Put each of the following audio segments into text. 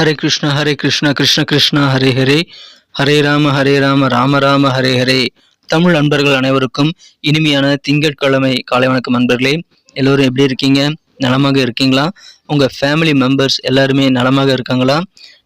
ஹரே கிருஷ்ணா ஹரே கிருஷ்ணா கிருஷ்ண கிருஷ்ண ஹரே ஹரே. ஹரே ராம ஹரே ராம ராம ராம ஹரே ஹரே. தமிழ் அன்பர்கள் அனைவருக்கும் இனிமையான திங்கட்கிழமை காலை வணக்கம் அன்பர்களே. எல்லோரும் எப்படி இருக்கீங்க? நலமாக இருக்கீங்களா? உங்கள் ஃபேமிலி மெம்பர்ஸ் எல்லாருமே நலமாக இருக்காங்களா?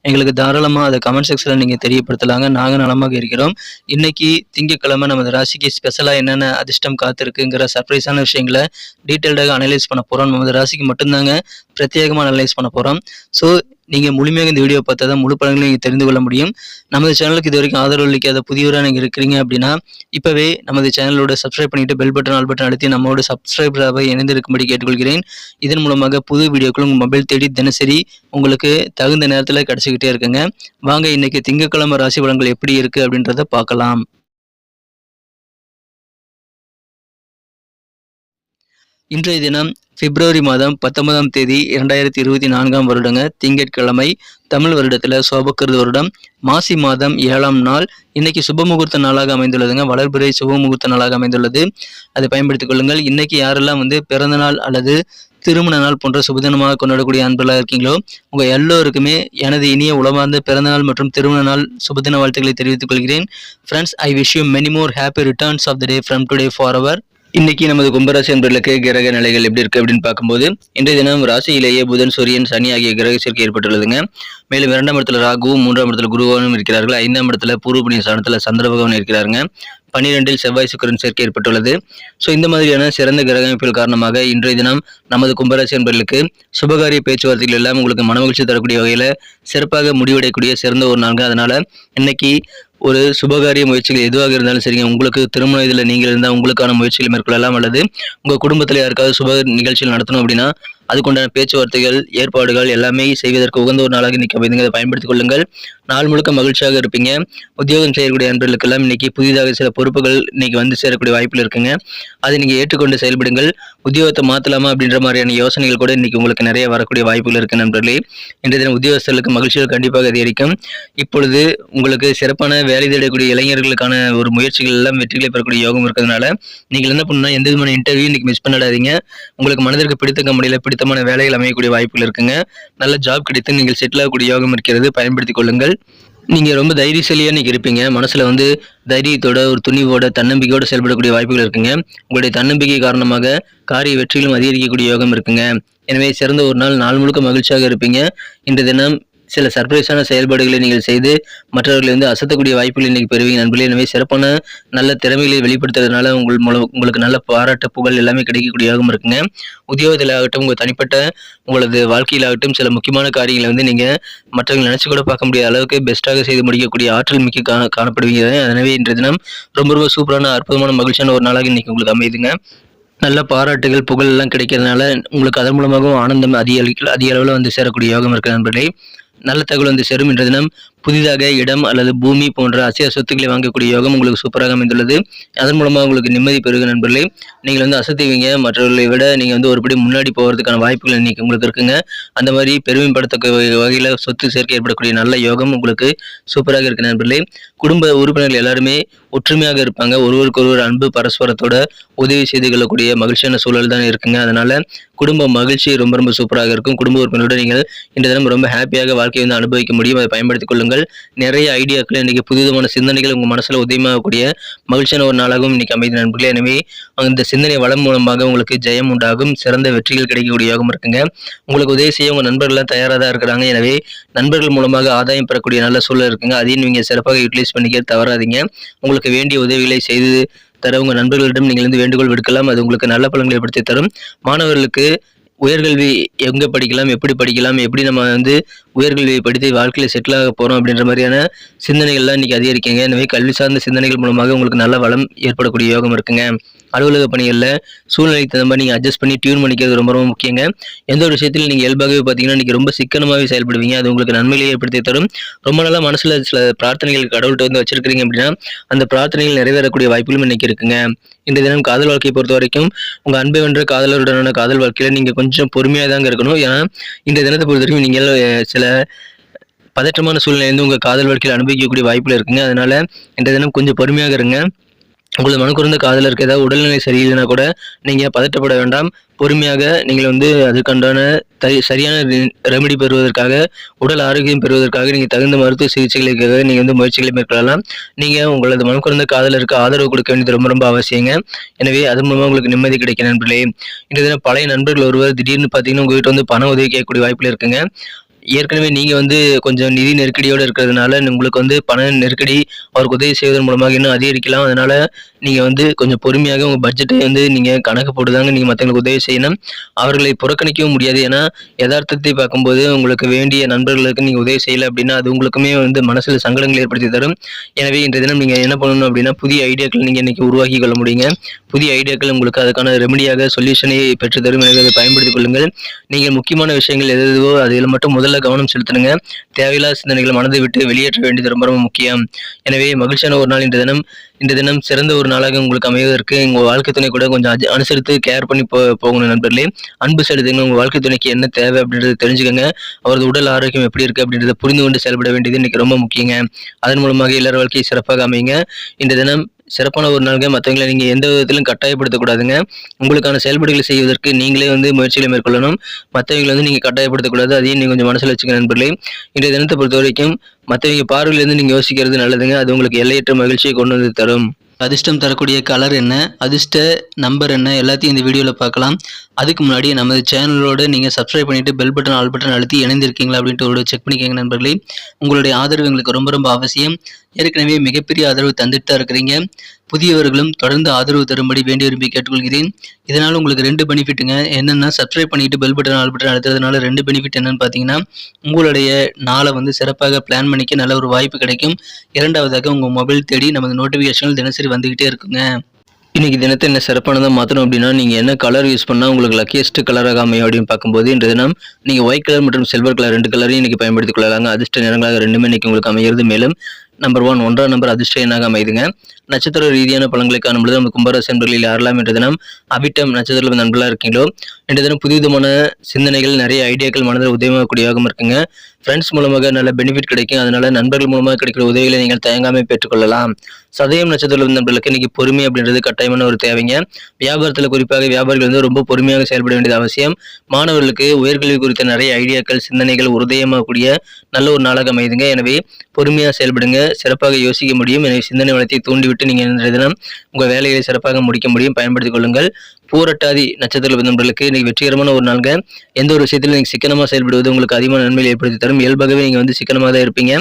எங்களுக்கு தாராளமாக அதை கமெண்ட் செக்ஷனில் நீங்கள் தெரியப்படுத்தலாங்க. நாங்கள் நலமாக இருக்கிறோம். இன்றைக்கி திங்கட்கிழமை நமது ராசிக்கு ஸ்பெஷலாக என்னென்ன அதிர்ஷ்டம் காத்திருக்குங்கிற சர்ப்ரைஸான விஷயங்களை டீட்டெயில்டாக அனலைஸ் பண்ண போகிறோம் நமது ராசிக்கு மட்டும்தாங்க பிரத்யேகமாக அனலைஸ் பண்ண போகிறோம் ஸோ நீங்கள் முழுமையாக இந்த வீடியோ பார்த்தா தான் முழு பலன்களை நீங்கள் தெரிந்து கொள்ள முடியும். நமது சேனலுக்கு இது வரைக்கும் ஆதரவு அளிக்காத புதியவராக நீங்கள் இருக்கிறீங்க அப்படின்னா இப்போவே நமது சேனலோட சப்ஸ்கிரைப் பண்ணிவிட்டு பெல் பட்டன் ஆல் பட்டன் அழுத்தி நம்மளோட சப்ஸ்கிரைபராக இணைந்திருக்கும்படி கேட்டுக்கொள்கிறேன். இதன் மூலமாக புது வீடியோக்கள் உங்கள் மொபைல் தேடி தினசரி உங்களுக்கு தகுந்த நேரத்தில் கிடச்சிக்கிட்டே இருக்குங்க. வாங்க இன்னைக்கு திங்கட்கிழமை ராசி பலன்கள் எப்படி இருக்குது அப்படின்றத பார்க்கலாம். இன்றைய தினம் பிப்ரவரி மாதம் பத்தொன்பதாம் தேதி இரண்டாயிரத்தி இருபத்தி நான்காம் வருடங்க திங்கட்கிழமை தமிழ் வருடத்தில் சோபக்கிருது வருடம். மாசி மாதம் ஏழாம் நாள். இன்னைக்கு சுபமுகூர்த்த நாளாக அமைந்துள்ளதுங்க. வளர்பிறை சுபமுகூர்த்த நாளாக அமைந்துள்ளது. அதை பயன்படுத்திக் கொள்ளுங்கள். இன்னைக்கு யாரெல்லாம் வந்து பிறந்த நாள் அல்லது திருமண நாள் போன்ற சுபதினமாக கொண்டாடக்கூடிய அன்பர்களாக இருக்கீங்களோ உங்கள் எல்லோருக்குமே எனது இனிய உளவார்ந்த பிறந்தநாள் மற்றும் திருமண நாள் சுபதின வாழ்த்துக்களை தெரிவித்துக் கொள்கிறேன். Friends I wish you many more happy returns of the day from today for our இன்னைக்கு நமது கும்பராசி என்பர்களுக்கு கிரக நிலைகள் எப்படி இருக்கு அப்படின்னு பார்க்கும்போது இன்றைய தினம் ராசியிலேயே புதன் சூரியன் சனி ஆகிய கிரக சேர்க்கை ஏற்பட்டுள்ளதுங்க. மேலும் இரண்டாம் இடத்துல ராகுவும் மூன்றாம் இடத்துல குருவானும் இருக்கிறார்கள். ஐந்தாம் இடத்துல பூர்வபுணிய ஸ்தானத்துல சந்திர பகவான் இருக்கிறாருங்க. பன்னிரெண்டில் செவ்வாய் சுக்கரன் சேர்க்கை ஏற்பட்டுள்ளது. ஸோ இந்த மாதிரியான சிறந்த கிரக அமைப்புகள் காரணமாக இன்றைய தினம் நமது கும்பராசி என்பர்களுக்கு சுபகாரிய பேச்சுவார்த்தைகள் எல்லாம் உங்களுக்கு மனமகிழ்ச்சி தரக்கூடிய வகையில் சிறப்பாக முடிவடையக்கூடிய சிறந்த ஒரு நாள்ங்க. அதனால இன்னைக்கு ஒரு சுபகாரிய முயற்சிகள் எதுவாக இருந்தாலும் சரிங்க. உங்களுக்கு திருமண இதில் நீங்கள் இருந்தால் உங்களுக்கான முயற்சிகள் மேற்கொள்ளலாம். அல்லது உங்கள் குடும்பத்தில் யாருக்காவது சுப நிகழ்ச்சிகள் நடத்தணும் அப்படின்னா அதுக்குண்டான பேச்சுவார்த்தைகள் ஏற்பாடுகள் எல்லாமே செய்வதற்கு உகந்த ஒரு நாளாக இன்னைக்கு அமைதுங்க. அதை பயன்படுத்திக் கொள்ளுங்கள். நாள் முழுக்க மகிழ்ச்சியாக இருப்பீங்க. உத்தியோகம் செய்யக்கூடிய அன்பர்களுக்கெல்லாம் இன்னைக்கு புதிதாக சில பொறுப்புகள் இன்னைக்கு வந்து சேரக்கூடிய வாய்ப்பில் இருக்குங்க. அதை நீங்கள் ஏற்றுக்கொண்டு செயல்படுங்கள். உத்தியோகத்தை மாற்றலாமா அப்படின்ற மாதிரியான யோசனைகள் கூட இன்னைக்கு உங்களுக்கு நிறைய வரக்கூடிய வாய்ப்புகள் இருக்கு நண்பர்களே. இன்றைய தினம் உத்தியோகஸ்தர்களுக்கு மகிழ்ச்சிகள் கண்டிப்பாக அதிகரிக்கும். இப்பொழுது உங்களுக்கு சிறப்பான வேலை தேடக்கூடிய இளைஞர்களுக்கான ஒரு முயற்சிகள் எல்லாம் வெற்றிகளை பெறக்கூடிய யோகம் இருக்கிறதுனால நீங்கள் என்ன பண்ணணும் எந்த விதமான இன்டர்வியூ இன்னைக்கு மிஸ் பண்ணிடாதீங்க. உங்களுக்கு மனதிற்கு பிடித்த கம்பெனியில் பிடித்தமான வேலைகள் அமையக்கூடிய வாய்ப்புகள் இருக்குங்க. நல்ல ஜாப் கிடைத்து நீங்கள் செட்டில் ஆகக்கூடிய யோகம் இருக்கிறது பயன்படுத்திக் கொள்ளுங்கள். நீங்கள் ரொம்ப தைரியசாலியாக இன்றைக்கி இருப்பீங்க. மனசில் வந்து தைரியத்தோட ஒரு துணிவோட தன்னம்பிக்கையோட செயல்படக்கூடிய வாய்ப்புகள் இருக்குங்க. உங்களுடைய தன்னம்பிக்கை காரணமாக காரிய வெற்றிகளும் அதிகரிக்கக்கூடிய யோகம் இருக்குங்க. எனவே சிறந்த ஒரு நாள் நாள் முழுக்க மகிழ்ச்சியாக இருப்பீங்க. இன்று தினம் சில சர்ப்ரைஸான செயல்பாடுகளை நீங்கள் செய்து மற்றவர்களை வந்து அசத்தக்கூடிய வாய்ப்புகளை இன்னைக்கு பெறுவீங்க. நண்பர்களே எனவே சிறப்பான நல்ல திறமைகளை வெளிப்படுத்துறதுனால உங்கள் மூலம் உங்களுக்கு நல்ல பாராட்டு புகழ் எல்லாமே கிடைக்கக்கூடிய இருக்குங்க. உத்தியோகத்தில் ஆகட்டும் உங்கள் தனிப்பட்ட உங்களது வாழ்க்கையிலாகட்டும் சில முக்கியமான காரியங்களை வந்து நீங்கள் மற்றவங்க நினச்சி கூட பார்க்க முடியாத அளவுக்கு பெஸ்ட்டாக செய்து முடிக்கக்கூடிய ஆற்றல் மிக்க கா காணப்படுவீங்க. எனவே இன்றைய தினம் ரொம்ப ரொம்ப சூப்பரான அற்புதமான மகிழ்ச்சியான ஒரு நாளாக இன்னைக்கு உங்களுக்கு அமையுதுங்க. நல்ல பாராட்டுகள் புகழ் எல்லாம் கிடைக்கிறதுனால உங்களுக்கு அதன் மூலமாகவும் ஆனந்தம் அதிக அதிக அளவில் வந்து சேரக்கூடிய யோகம் இருக்கிற நண்பர்களே. நல்ல தகவல் வந்து சேரும் என்ற தினம் புதிதாக இடம் அல்லது பூமி போன்ற அசைய சொத்துக்களை வாங்கக்கூடிய யோகம் உங்களுக்கு சூப்பராக அமைந்துள்ளது. அதன் மூலமாக உங்களுக்கு நிம்மதி பெருகு நண்பர்களே. நீங்கள் வந்து அசத்துவீங்க. மற்றவர்களை விட நீங்கள் வந்து ஒருபடி முன்னாடி போகிறதுக்கான வாய்ப்புகள் இன்னைக்கு உங்களுக்கு இருக்குங்க. அந்த மாதிரி பெருமைப்படுத்த வகையில் சொத்து சேர்க்கை ஏற்படக்கூடிய நல்ல யோகம் உங்களுக்கு சூப்பராக இருக்கு நண்பர்களே. குடும்ப உறுப்பினர்கள் எல்லாருமே ஒற்றுமையாக இருப்பாங்க. ஒருவருக்கு ஒருவர் அன்பு பரஸ்பரத்தோட உதவி செய்து கொள்ளக்கூடிய மகிழ்ச்சியான சூழல் தான் இருக்குங்க. அதனால குடும்ப மகிழ்ச்சி ரொம்ப ரொம்ப சூப்பராக இருக்கும். குடும்ப உறுப்பினரோட நீங்கள் இந்த தினம் ரொம்ப ஹாப்பியாக வாழ்க்கையை வந்து அனுபவிக்க முடியும். அதை பயன்படுத்திக் கொள்ளுங்கள். நிறைய ஐடியாக்கள் இன்றைக்கி புதுவிதமான சிந்தனைகள் உங்கள் மனசில் உதயமாகக்கூடிய மகிழ்ச்சியான ஒரு நாளாகவும் இன்றைக்கி அமைதி நண்பர்களே. எனவே அந்த சிந்தனை வளம் மூலமாக உங்களுக்கு ஜெயம் உண்டாகும் சிறந்த வெற்றிகள் கிடைக்கக்கூடிய யோகம் இருக்குங்க. உங்களுக்கு உதவி செய்ய உங்கள் நண்பர்கள்லாம் தயாராக தான் இருக்கிறாங்க. எனவே நண்பர்கள் மூலமாக ஆதாயம் பெறக்கூடிய நல்ல சூழல் இருக்குங்க. அதையும் நீங்கள் சிறப்பாக யூட்டிலைஸ் பண்ணிக்க தவறாதீங்க. உங்களுக்கு வேண்டிய உதவிகளை செய்து தர உங்கள் நண்பர்களிடம் நீங்கள் வந்து வேண்டுகோள் விடுக்கலாம். அது உங்களுக்கு நல்ல பலன்களை ஏற்படுத்தி தரும். மாணவர்களுக்கு உயர்கல்வி எங்கே படிக்கலாம் எப்படி படிக்கலாம் எப்படி நம்ம வந்து உயர்கல்வியை படித்து வாழ்க்கையில் செட்டில் ஆக போகிறோம் அப்படின்ற மாதிரியான சிந்தனைகள்லாம் இன்றைக்கி அதிகரிக்குங்க. எனவே கல்வி சார்ந்த சிந்தனைகள் மூலமாக உங்களுக்கு நல்ல வளம் ஏற்படக்கூடிய யோகம் இருக்குங்க. அலுவலக பணிகளில் சூழ்நிலைக்கு தகுந்த மாதிரி நீங்கள் அட்ஜஸ்ட் பண்ணி டியூன் பண்ணிக்கிறது ரொம்ப ரொம்ப முக்கியங்க. எந்த ஒரு விஷயத்தில் நீங்கள் இயல்பாகவே பார்த்தீங்கன்னா இன்றைக்கி ரொம்ப சிக்கனமாகவே செயல்படுவீங்க. அது உங்களுக்கு நன்மையிலே ஏற்படுத்தி தரும். ரொம்ப நாளாக மனசில் சில பிரார்த்தனைகள் கடவுள்கிட்ட வந்து வச்சிருக்கிறீங்க அப்படின்னா அந்த பிரார்த்தனைகள் நிறைவேறக்கூடிய வாய்ப்புகளும் இன்னைக்கு இருக்குங்க. இந்த தினம் காதல் வாழ்க்கையை பொறுத்த வரைக்கும் உங்கள் அன்பை வென்ற காதலருடனான காதல் வாழ்க்கையில் நீங்கள் கொஞ்சம் பொறுமையாக தாங்க இருக்கணும். ஏன்னா இந்த தினத்தை பொறுத்த வரைக்கும் நீங்கள் சில பதற்றமான சூழ்நிலை வந்து உங்கள் காதல் வாழ்க்கையில் அனுபவிக்கக்கூடிய வாய்ப்பில் இருக்குங்க. அதனால இந்த தினம் கொஞ்சம் பொறுமையாக இருங்க. உங்களது மனக்குறந்த காதலருக்கு ஏதாவது உடல்நிலை சரியில்லைனா கூட நீங்கள் பதட்டப்பட வேண்டாம். பொறுமையாக நீங்கள் வந்து அதுக்கண்டான த சரியான ரெமெடி பெறுவதற்காக உடல் ஆரோக்கியம் பெறுவதற்காக நீங்கள் தகுந்த மருத்துவ சிகிச்சைகளுக்காக நீங்கள் வந்து முயற்சிகளை மேற்கொள்ளலாம். நீங்கள் உங்களது மனக்குறந்த காதலருக்கு ஆதரவு கொடுக்க வேண்டியது ரொம்ப ரொம்ப அவசியங்க. எனவே அது மூலமாக உங்களுக்கு நிம்மதி கிடைக்கும் நண்பர்களே. இன்றைய தினம் பழைய நண்பர்கள் ஒருவர் திடீர்னு பார்த்தீங்கன்னா உங்கள் வந்து பண உதவி கேட்கக்கூடிய வாய்ப்பில் இருக்குங்க. ஏற்கனவே நீங்கள் வந்து கொஞ்சம் நிதி நெருக்கடியோடு இருக்கிறதுனால உங்களுக்கு வந்து பண நெருக்கடி அவருக்கு உதவி செய்வதன் மூலமாக இன்னும் அதிகரிக்கலாம். அதனால் நீங்கள் வந்து கொஞ்சம் பொறுமையாக உங்கள் பட்ஜெட்டை வந்து நீங்கள் கணக்கு போட்டுதாங்க நீங்கள் மற்றவங்களுக்கு உதவி செய்யணும். அவர்களை புறக்கணிக்கவும் முடியாது. ஏன்னா யதார்த்தத்தை பார்க்கும்போது உங்களுக்கு வேண்டிய நண்பர்களுக்கு நீங்கள் உதவி செய்யலை அப்படின்னா அது உங்களுக்குமே வந்து மனசில் சங்கடங்கள் ஏற்படுத்தி தரும். எனவே இன்றைய தினம் நீங்கள் என்ன பண்ணணும் அப்படின்னா புதிய ஐடியாக்கள் நீங்கள் இன்றைக்கி உருவாக்கி கொள்ள முடியுங்க. புதிய ஐடியாக்கள் உங்களுக்கு அதுக்கான ரெமடியாக சொல்யூஷனை பெற்றுத்தரும் எனவே அதை பயன்படுத்திக் கொள்ளுங்கள். நீங்கள் முக்கியமான விஷயங்கள் எது எதுவோ அதில் மட்டும் முதல்ல கவனம் செலுத்தணுங்க தேவையில்லாத சிந்தனைகளை மனதை விட்டு வெளியேற்ற வேண்டியது ரொம்ப ரொம்ப முக்கியம். எனவே மகிழ்ச்சியான ஒரு நாள் இன்று தினம். இந்த தினம் சிறந்த ஒரு நாளாக உங்களுக்கு அமைவதற்கு உங்கள் வாழ்க்கை துணை கூட கொஞ்சம் அனுசரித்து கேர் பண்ணி போ போகணும் நண்பர்களே. அன்பு செலுத்துங்க. உங்கள் வாழ்க்கை துணைக்கு என்ன தேவை அப்படின்றத தெரிஞ்சுக்கங்க. அவரது உடல் ஆரோக்கியம் எப்படி இருக்குது அப்படின்றத புரிந்து கொண்டு செயல்பட வேண்டியது இன்றைக்கி ரொம்ப முக்கியங்க. அதன் மூலமாக எல்லார் வாழ்க்கையும் சிறப்பாக அமையுங்க. இந்த தினம் சிறப்பான ஒரு நாளுங்க. மற்றவங்களை நீங்கள் எந்த விதத்திலும் கட்டாயப்படுத்தக்கூடாதுங்க. உங்களுக்கான செயல்பாடுகளை செய்வதற்கு நீங்களே வந்து முயற்சிகளை மேற்கொள்ளணும். மற்றவங்களை வந்து நீங்கள் கட்டாயப்படுத்தக்கூடாது. அதையும் நீங்கள் கொஞ்சம் மனசில் வச்சுக்க நண்பர்களே. இன்றைய தினத்தை பொறுத்த வரைக்கும் மற்றவங்க பார்வையிலேருந்து நீங்கள் யோசிக்கிறது நல்லதுங்க. அது உங்களுக்கு எல்லையற்ற மகிழ்ச்சியை கொண்டு வந்து தரும். அதிர்ஷ்டம் தரக்கூடிய கலர் என்ன? அதிர்ஷ்ட நம்பர் என்ன? எல்லாத்தையும் இந்த வீடியோவில் பார்க்கலாம். அதுக்கு முன்னாடி நமது சேனலோடு நீங்கள் சப்ஸ்கிரைப் பண்ணிவிட்டு பெல் பட்டன் ஆல் பட்டன் அழுத்தி இணைந்திருக்கீங்களா அப்படின்ட்டு ஒரு செக் பண்ணிக்கோங்க நண்பர்களே. உங்களுடைய ஆதரவு எங்களுக்கு ரொம்ப ரொம்ப அவசியம். ஏற்கனவே மிகப்பெரிய ஆதரவு தந்துட்டு தான் இருக்கிறீங்க. புதியவர்களும் தொடர்ந்து ஆதரவு தரும்படி வேண்டி விரும்பி கேட்டுக்கொள்கிறேன். இதனால் உங்களுக்கு ரெண்டு பெனிஃபிட்டுங்க. என்னென்னா சப்ஸ்கிரைப் பண்ணிட்டு பெல் பட்டன் ஆல் பட்டன் அழுத்துறதுனால ரெண்டு பெனிஃபிட் என்னன்னு பார்த்தீங்கன்னா உங்களுடைய நாளை வந்து சிறப்பாக பிளான் பண்ணிக்க நல்ல ஒரு வாய்ப்பு கிடைக்கும். இரண்டாவதாக உங்கள் மொபைல் தேடி நமது நோட்டிஃபிகேஷன்கள் தினசரி வந்துக்கிட்டே இருக்குங்க. இன்றைக்கி தினத்தை என்ன சிறப்பானதாக மாற்றணும் அப்படின்னா நீங்கள் என்ன கலர் யூஸ் பண்ணால் உங்களுக்கு லக்கியஸ்ட் கலராக அமையும் அப்படின்னு பார்க்கும்போது இன்று தினம் நீங்கள் ஒயிட் கலர் மற்றும் சில்வர் கலர் ரெண்டு கலரையும் இன்றைக்கி பயன்படுத்திக் கொள்ளலாங்க. அதிர்ஷ்ட நிறங்களாக ரெண்டுமே இன்றைக்கி உங்களுக்கு அமையிறது மேலும் நம்பர் ஒன் ஒன்றாம் நம்பர் அதிர்ஷ்ட எண்ணாக அமைதுங்க. நட்சத்திர ரீதியான பலன்களை காணும்பொழுது நம்ம கும்பராசி நண்பர்களில் யாரெல்லாம் இன்று தினம் அபிட்டம் நட்சத்திரத்தில் நண்பர்களாக இருக்கீங்களோ இன்று தினம் புதுவிதமான சிந்தனைகள் நிறைய ஐடியாக்கள் மனதில் உதயமாகக்கூடியவாகவும் இருக்குங்க. ஃப்ரெண்ட்ஸ் மூலமாக நல்ல பெனிஃபிட் கிடைக்கும். அதனால நண்பர்கள் மூலமாக கிடைக்கிற உதவிகளை நீங்கள் தயங்காமல் பெற்றுக்கொள்ளலாம். சதயம் நட்சத்திரம் நண்பர்களுக்கு இன்னைக்கு பொறுமை அப்படின்றது கட்டாயமான ஒரு தேவைங்க. வியாபாரத்தில் குறிப்பாக வியாபாரிகள் வந்து ரொம்ப பொறுமையாக செயல்பட வேண்டியது அவசியம். மாணவர்களுக்கு உயர்கல்வி குறித்த நிறைய ஐடியாக்கள் சிந்தனைகள் உதயமாகக்கூடிய நல்ல ஒரு நாளாக அமைதுங்க எனவே பொறுமையாக செயல்படுங்க. சிறப்பாக யோசிக்க முடியும். எனவே சிந்தனை வளத்தை தூண்டிவிட்டு நீங்கள் இன்றைய தினம் உங்கள் வேலைகளை சிறப்பாக முடிக்க முடியும். பயன்படுத்திக் கொள்ளுங்கள். பூரட்டாதி நட்சத்திர நண்பர்களுக்கு இன்னைக்கு வெற்றிகரமான ஒரு நாளுங்க. எந்த ஒரு விஷயத்திலும் நீங்கள் சிக்கனமாக செயல்படுவது உங்களுக்கு அதிகமான நன்மையை ஏற்படுத்தி தரும். இயல்பாகவே நீங்கள் வந்து சிக்கனமாக தான் இருப்பீங்க.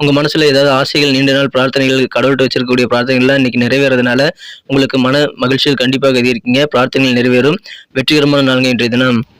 உங்கள் மனசில் ஏதாவது ஆசைகள் நீண்ட நாள் பிரார்த்தனைகள் கடவுள்கிட்ட வச்சிருக்கக்கூடிய பிரார்த்தனைகள்லாம் இன்னைக்கு நிறைவேறதுனால உங்களுக்கு மன மகிழ்ச்சியில் கண்டிப்பாக இருக்கீங்க பிரார்த்தனைகள் நிறைவேறும். வெற்றிகரமான நாளுங்க இன்றைய தினம்.